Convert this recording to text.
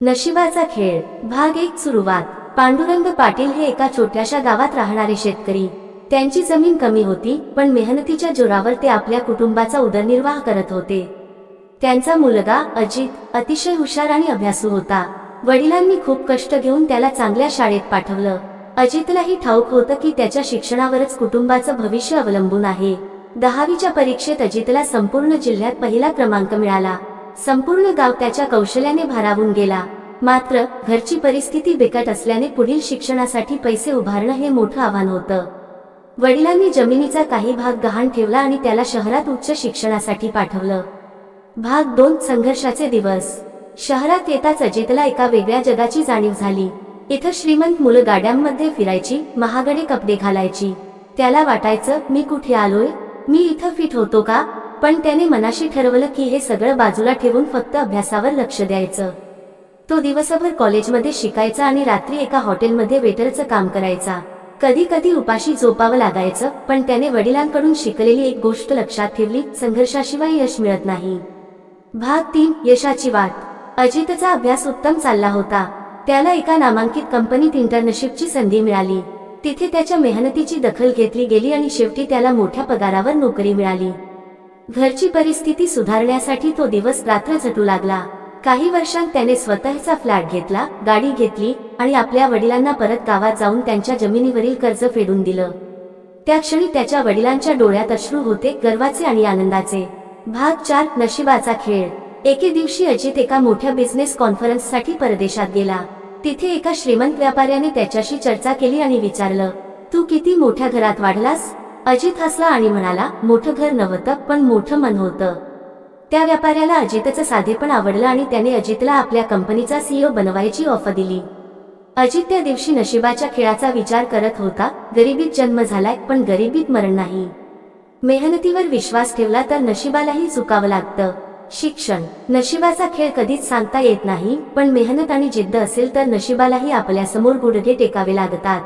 नशिबाचा खेळ. भाग एक सुरुवात. पांडुरंग पाटील हे एका छोट्याशा गावात राहणारे शेतकरी. त्यांची जमीन कमी होती पण मेहनतीच्या जोरावर ते आपल्या कुटुंबाचा उदरनिर्वाह करत होते. त्यांचा मुलगा अजित अतिशय हुशार आणि अभ्यासू होता. वडिलांनी खूप कष्ट घेऊन त्याला चांगल्या शाळेत पाठवलं. अजितलाही ठाऊक होतं की त्याच्या शिक्षणावरच कुटुंबाचं भविष्य अवलंबून आहे. दहावीच्या परीक्षेत अजितला संपूर्ण जिल्ह्यात पहिला क्रमांक मिळाला. संपूर्ण गाव त्याच्या कौशल्याने भारावून गेला. मात्र घरची परिस्थिती बिकट असल्याने पुढील शिक्षणासाठी पैसे उभारणं हे मोठं आव्हान होतं. वडिलांनी जमिनीचा काही भाग गहाण ठेवला आणि त्याला शहरात उच्च शिक्षणासाठी पाठवलं. भाग दोन संघर्षाचे दिवस. शहरात येताच अजितला एका वेगळ्या जगाची जाणीव झाली. इथं श्रीमंत मुलं गाड्यांमध्ये फिरायची महागडे कपडे घालायची. त्याला वाटायचं मी कुठे आलोय? मी इथं फिट होतो का? पण त्याने मनाशी ठरवलं की हे सगळं बाजूला ठेवून फक्त अभ्यासावर लक्ष द्यायचं. तो दिवसभर कॉलेजमध्ये शिकायचा आणि रात्री एका हॉटेलमध्ये वेटरचं काम करायचा. कधी कधी उपाशी झोपावं लागायचं पण त्याने वडिलांकडून शिकलेली एक गोष्ट लक्षात ठेवली संघर्षाशिवाय यश मिळत नाही. भाग तीन यशाची वाट. अजितचा अभ्यास उत्तम चालला होता. त्याला एका नामांकित कंपनीत इंटर्नशिपची संधी मिळाली. तिथे त्याच्या मेहनतीची दखल घेतली गेली आणि शेवटी त्याला मोठ्या पगारावर नोकरी मिळाली. घरची परिस्थिती सुधारण्यासाठी तो दिवस रात्र झटू लागला. काही वर्षांत त्याने स्वतःचा फ्लॅट घेतला गाडी घेतली आणि आपल्या वडिलांना परत गावात जाऊन त्यांच्या जमिनीवरील कर्ज फेडून दिलं. त्या क्षणी त्याच्या वडिलांच्या डोळ्यात अश्रू होते गर्वाचे आणि आनंदाचे. भाग चार नशिबाचा खेळ. एके दिवशी अजित एका मोठ्या बिझनेस कॉन्फरन्ससाठी परदेशात गेला. तिथे एका श्रीमंत व्यापाऱ्याने त्याच्याशी चर्चा केली आणि विचारलं तू किती मोठ्या घरात वाढलास? अजित हसला आणि म्हणाला मोठं घर नव्हतं पण मोठं मन होतं. त्या व्यापाऱ्याला अजितचं साधेपण आवडलं आणि त्याने अजितला आपल्या कंपनीचा सीईओ बनवायची ऑफर दिली. अजित त्या दिवशी नशिबाच्या खेळाचा विचार करत होता गरिबीत जन्म झालाय पण गरिबीत मरण नाही. मेहनतीवर विश्वास ठेवला तर नशिबालाही चुकावं लागतं. शिक्षण नशिबाचा खेळ कधीच सांगता येत नाही पण मेहनत आणि जिद्द असेल तर नशिबालाही आपल्यासमोर गुडघे टेकावे लागतात.